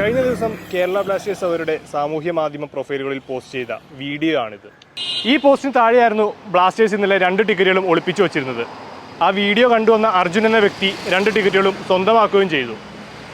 കഴിഞ്ഞ ദിവസം കേരള ബ്ലാസ്റ്റേഴ്സ് അവരുടെ സാമൂഹ്യ മാധ്യമ പ്രൊഫൈലുകളിൽ പോസ്റ്റ് ചെയ്ത വീഡിയോ ആണിത് ഈ പോസ്റ്റിന് താഴെയായിരുന്നു ബ്ലാസ്റ്റേഴ്സ് ഇന്നലെ രണ്ട് ടിക്കറ്റുകളും ഒളിപ്പിച്ചു വച്ചിരുന്നത്. ആ വീഡിയോ കണ്ടുവന്ന അർജുൻ എന്ന വ്യക്തി രണ്ട് ടിക്കറ്റുകളും സ്വന്തമാക്കുകയും ചെയ്തു.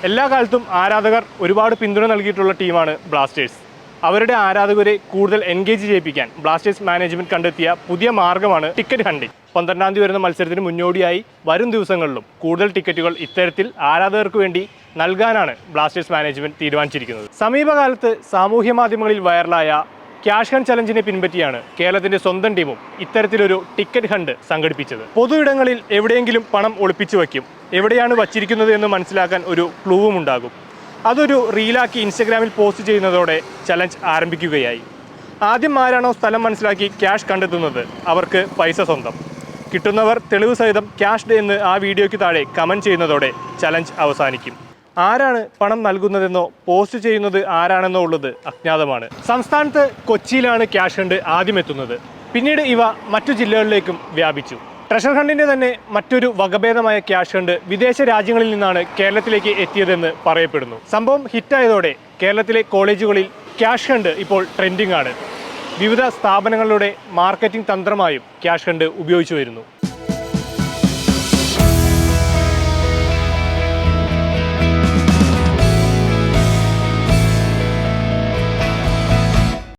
എല്ലാ കാലത്തും ആരാധകർ ഒരുപാട് പിന്തുണ നൽകിയിട്ടുള്ള ടീമാണ് ബ്ലാസ്റ്റേഴ്സ്. അവരുടെ ആരാധകരെ കൂടുതൽ എൻഗേജ് ചെയ്യിപ്പിക്കാൻ ബ്ലാസ്റ്റേഴ്സ് മാനേജ്മെന്റ് കണ്ടെത്തിയ പുതിയ മാർഗമാണ് ടിക്കറ്റ് ഹണ്ടിങ് പന്ത്രണ്ടാം തീയതി വരുന്ന മത്സരത്തിന് മുന്നോടിയായി വരും ദിവസങ്ങളിലും കൂടുതൽ ടിക്കറ്റുകൾ ഇത്തരത്തിൽ ആരാധകർക്ക് വേണ്ടി നൽകാനാണ് ബ്ലാസ്റ്റേഴ്സ് മാനേജ്മെന്റ് തീരുമാനിച്ചിരിക്കുന്നത്. സമീപകാലത്ത് സാമൂഹ്യ മാധ്യമങ്ങളിൽ വൈറലായ ക്യാഷ് ഹൺ ചലഞ്ചിനെ പിൻപറ്റിയാണ് കേരളത്തിന്റെ സ്വന്തം ടീമും ഇത്തരത്തിലൊരു ടിക്കറ്റ് ഹണ്ട് സംഘടിപ്പിച്ചത്. പൊതു ഇടങ്ങളിൽ എവിടെയെങ്കിലും പണം ഒളിപ്പിച്ചു വയ്ക്കും. എവിടെയാണ് വച്ചിരിക്കുന്നത് എന്ന് മനസ്സിലാക്കാൻ ഒരു ക്ലൂവും ഉണ്ടാകും. അതൊരു റീലാക്കി ഇൻസ്റ്റഗ്രാമിൽ പോസ്റ്റ് ചെയ്യുന്നതോടെ ചലഞ്ച് ആരംഭിക്കുകയായി. ആദ്യം ആരാണോ സ്ഥലം മനസ്സിലാക്കി ക്യാഷ് കണ്ടെത്തുന്നത് അവർക്ക് പൈസ സ്വന്തം. കിട്ടുന്നവർ തെളിവ് സഹിതം ക്യാഷ്ഡ് എന്ന് ആ വീഡിയോയ്ക്ക് താഴെ കമന്റ് ചെയ്യുന്നതോടെ ചലഞ്ച് അവസാനിക്കും. ആരാണ് പണം നൽകുന്നതെന്നോ പോസ്റ്റ് ചെയ്യുന്നത് ആരാണെന്നോ ഉള്ളത് അജ്ഞാതമാണ്. സംസ്ഥാനത്ത് കൊച്ചിയിലാണ് ക്യാഷ് ഉണ്ട് ആദ്യം എത്തുന്നത്. പിന്നീട് ഇവ മറ്റു ജില്ലകളിലേക്കും വ്യാപിച്ചു. ട്രഷർ ഹണ്ടിന്റെ തന്നെ മറ്റൊരു വകഭേദമായ ക്യാഷ് ഹണ്ട് വിദേശ രാജ്യങ്ങളിൽ നിന്നാണ് കേരളത്തിലേക്ക് എത്തിയതെന്ന് പറയപ്പെടുന്നു. സംഭവം ഹിറ്റായതോടെ കേരളത്തിലെ കോളേജുകളിൽ ക്യാഷ് ഹണ്ട് ഇപ്പോൾ ട്രെൻഡിംഗ് ആണ്. വിവിധ സ്ഥാപനങ്ങളുടെ മാർക്കറ്റിംഗ് തന്ത്രമായും ക്യാഷ് ഹണ്ട് ഉപയോഗിച്ചു വരുന്നു.